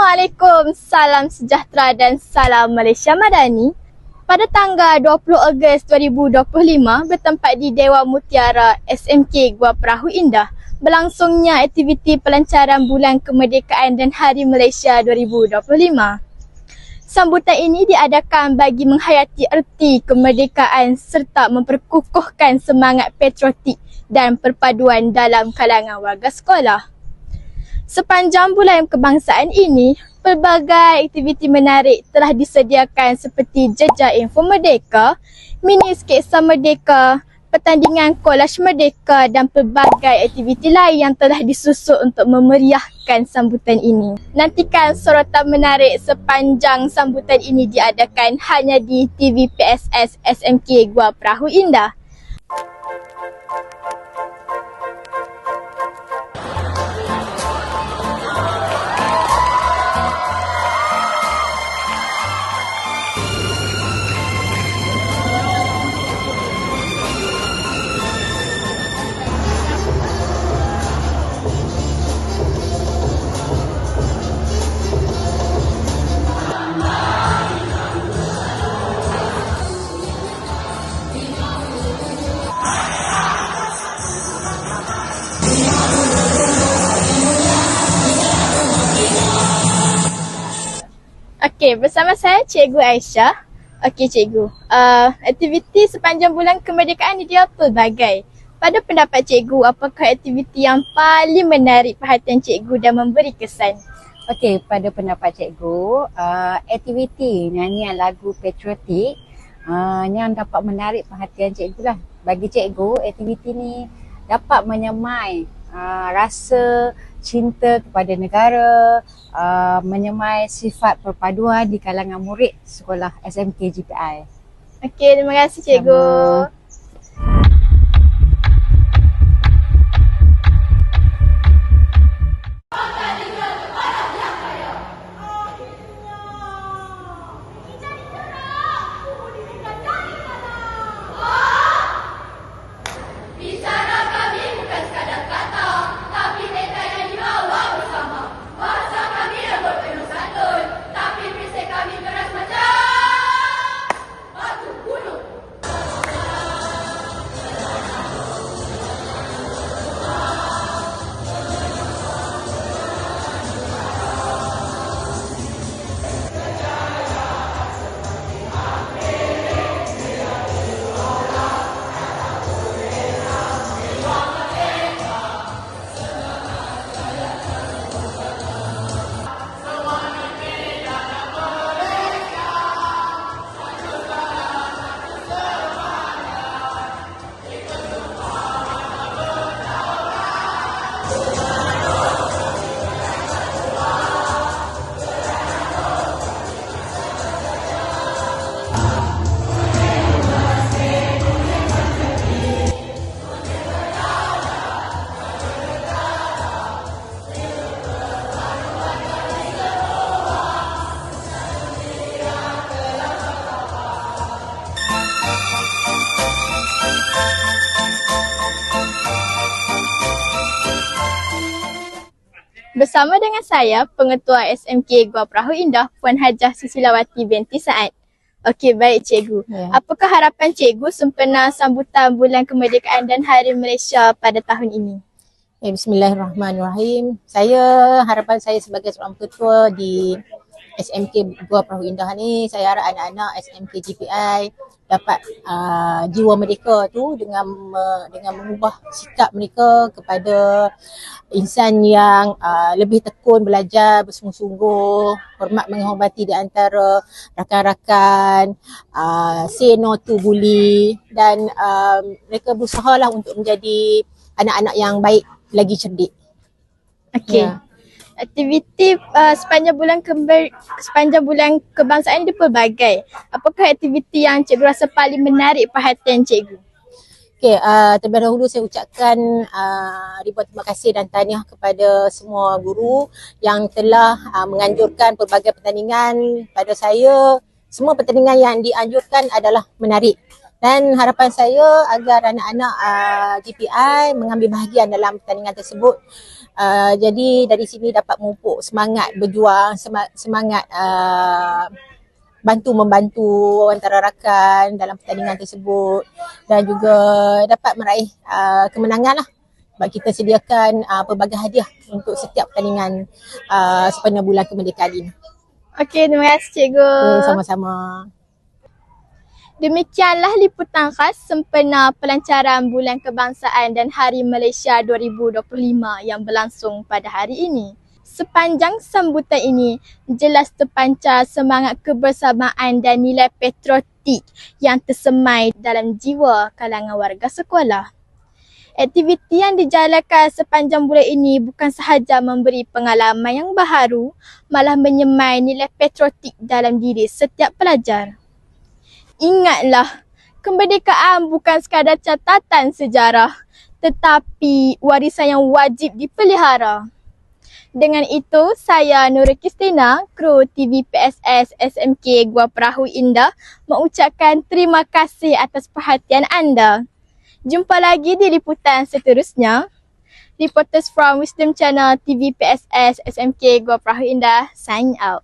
Assalamualaikum, salam sejahtera dan salam Malaysia Madani. Pada tanggal 20 Ogos 2025 bertempat di Dewan Mutiara SMK Gua Perahu Indah berlangsungnya aktiviti pelancaran Bulan Kemerdekaan dan Hari Malaysia 2025. Sambutan ini diadakan bagi menghayati erti kemerdekaan serta memperkukuhkan semangat patriotik dan perpaduan dalam kalangan warga sekolah. Sepanjang bulan kebangsaan ini, pelbagai aktiviti menarik telah disediakan seperti jejak info merdeka, mini sketsa merdeka, pertandingan kolaj merdeka dan pelbagai aktiviti lain yang telah disusun untuk memeriahkan sambutan ini. Nantikan sorotan menarik sepanjang sambutan ini diadakan hanya di TV PSS SMK Gua Perahu Indah. Okey, bersama saya Cikgu Aisyah. Okey Cikgu, uh, aktiviti sepanjang bulan kemerdekaan ini dia pelbagai. Pada pendapat Cikgu, apakah aktiviti yang paling menarik perhatian Cikgu dan memberi kesan? Okey, pada pendapat cikgu, uh, aktiviti nyanyian lagu patriotik uh, yang dapat menarik perhatian cikgu lah. Bagi cikgu, aktiviti ni dapat menyemai uh, rasa cinta kepada negara, uh, menyemai sifat perpaduan di kalangan murid sekolah SMK GPI. Okey, terima kasih Cikgu. Sama. Bersama dengan saya, Pengetua SMK Gua Perahu Indah, Puan Hajah Susilawati binti Saad. Okey, baik Cikgu. Ya. Apakah harapan Cikgu sempena sambutan Bulan Kemerdekaan dan Hari Malaysia pada tahun ini? Eh, Bismillahirrahmanirrahim. Saya harapan saya sebagai seorang ketua di SMK Gua Perahu Indah ni, saya harap anak-anak SMK GPI dapat uh, jiwa mereka tu dengan uh, dengan mengubah sikap mereka kepada insan yang uh, lebih tekun belajar bersungguh-sungguh, hormat menghormati di antara rakan-rakan, uh, say no to bully dan uh, mereka berusahalah untuk menjadi anak-anak yang baik lagi cerdik. Okey. Ya. Aktiviti uh, sepanjang bulan keber, sepanjang bulan kebangsaan dia pelbagai. Apakah aktiviti yang cikgu rasa paling menarik perhatian cikgu? Okey, uh, terlebih dahulu saya ucapkan uh, ribuan terima kasih dan tahniah kepada semua guru yang telah uh, menganjurkan pelbagai pertandingan pada saya. Semua pertandingan yang dianjurkan adalah menarik. Dan harapan saya agar anak-anak uh, GPI mengambil bahagian dalam pertandingan tersebut Uh, jadi dari sini dapat memupuk semangat berjuang, sema- semangat uh, bantu membantu antara rakan dalam pertandingan tersebut dan juga dapat meraih uh, kemenangan lah sebab kita sediakan uh, pelbagai hadiah untuk setiap pertandingan uh, sepanjang bulan kemerdekaan ini. Okey, terima kasih cikgu. Okay, sama-sama. Demikianlah liputan khas sempena pelancaran Bulan Kebangsaan dan Hari Malaysia 2025 yang berlangsung pada hari ini. Sepanjang sambutan ini, jelas terpancar semangat kebersamaan dan nilai patriotik yang tersemai dalam jiwa kalangan warga sekolah. Aktiviti yang dijalankan sepanjang bulan ini bukan sahaja memberi pengalaman yang baharu, malah menyemai nilai patriotik dalam diri setiap pelajar. Ingatlah, kemerdekaan bukan sekadar catatan sejarah tetapi warisan yang wajib dipelihara. Dengan itu, saya Nurul Kristina, kru TV PSS SMK Gua Perahu Indah mengucapkan terima kasih atas perhatian anda. Jumpa lagi di liputan seterusnya. Reporters from Wisdom Channel TV PSS SMK Gua Perahu Indah sign out.